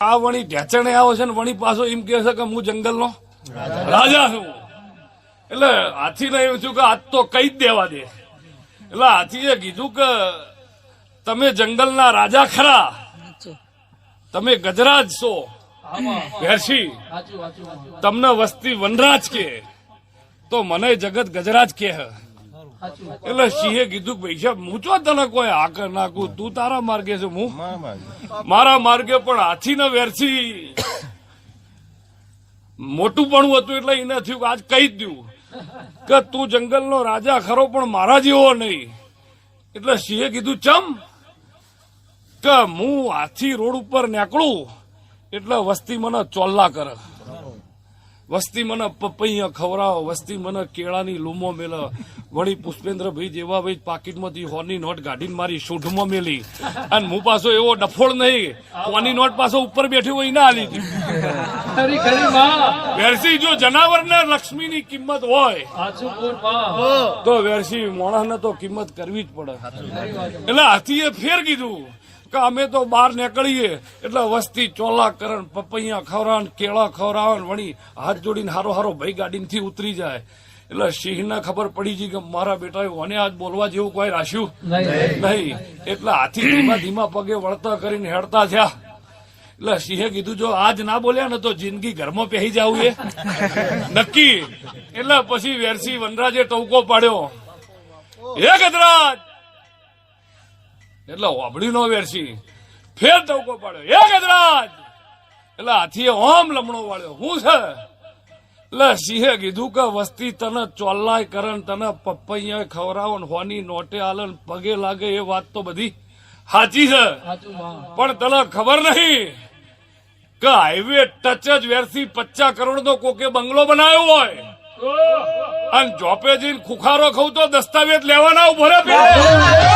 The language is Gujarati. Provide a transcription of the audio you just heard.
આ વણી ઢેચણે આવે છે ને વણી પાછો એમ કે છે કે હું જંગલનો રાજા છું. એટલે હાથીને એમ છું કે આજ તો કઈ જ દેવા દે. એટલે હાથીએ કીધું કે તમે જંગલના રાજા ખરા. તમે ગજરાજ છો. વેરશી તમને વસ્તી વનરાજ કે. તો મને જગત ગજરાજ કે. એટલે સિંહે કીધું ભાઈ સાહેબ હું તો તને કોઈ આકર નાખું? તું તારા માર્ગે છે હું. મારા માર્ગે. પણ હાથી ને વેરથી મોટું પણ હતું એટલે એને થયું આજ કહી જ દઉં. કે તું જંગલનો રાજા ખરો પણ મારા જેવો નહીં. એટલે સિંહે કીધું ચમ કે હું હાથી રોડ ઉપર નીકળું એટલે વસ્તી મને ચોલ્લા કરે. વસ્તી મને પપૈયા ખવડાવો વસ્તી મને કેળાની લૂમો મેલો. વળી પુષ્પેન્દ્રભાઈ જેવા ભાઈ પાકીટમાંથી હોની નોટ કાઢીને મારી શૂઢમાં મેલી. અને હું પાછો એવો ડફોળ નહીં. હોની નોટ પાછો ઉપર બેઠી હોય ના આલી હતી જો જનાવરમાં વેરસી જો જનાવરને લક્ષ્મીની કિંમત હોય સાચું બોલમાં તો વેરસી માણસને તો કિંમત કરવી જ પડે. એટલે હાથીએ ફેર કીધું. કે અમે તો બહાર નીકળીએ. એટલે વસ્તી ચોલા કરણ પપૈયા ખવરાવન કેળા ખવરાવન વણી હાથ જોડીને હારો હારો ભાઈ ગાડીમાંથી ઉતરી જાય. એટલે સિંહને ખબર પડી ગઈ કે મારા બેટાએ ઓને આજ બોલવા જેવું કોઈ રાખ્યું? નહીં. નહીં. એટલે હાથી ધીમા ધીમા પગે વળતા કરીને હેડતા થયા. એટલે સિંહે કીધું જો આજ ના બોલ્યા ને તો જિંદગી ઘરમાં પહેરી જવું એ. નક્કી. એટલે પછી વેરસી વનરાજે ટવકો પાડ્યો. હે ગજરાજ! એટલે વાબડી નો વેરસી ફેર ટવકો પાડ્યો. એ ગજરાજ! એટલે હાથીએ ઓમ લમણો વાળ્યો. હું છે? એટલે સિંહે કીધું કે વસ્તી તને ચોલ્લાય કરન તને પપૈયા ખવડાવો ને હોની નોટે આલન પગે લાગે એ વાત તો બધી. સાચી છે. પણ તને ખબર નહીં કે હાઈવે ટચ જ વેરથી પચાસ કરોડ નો કોકે બંગલો બનાવ્યો હોય? અને જોપે જઈને ખુખારો ખવું તો દસ્તાવેજ લેવાના ઊભો રે પેલો.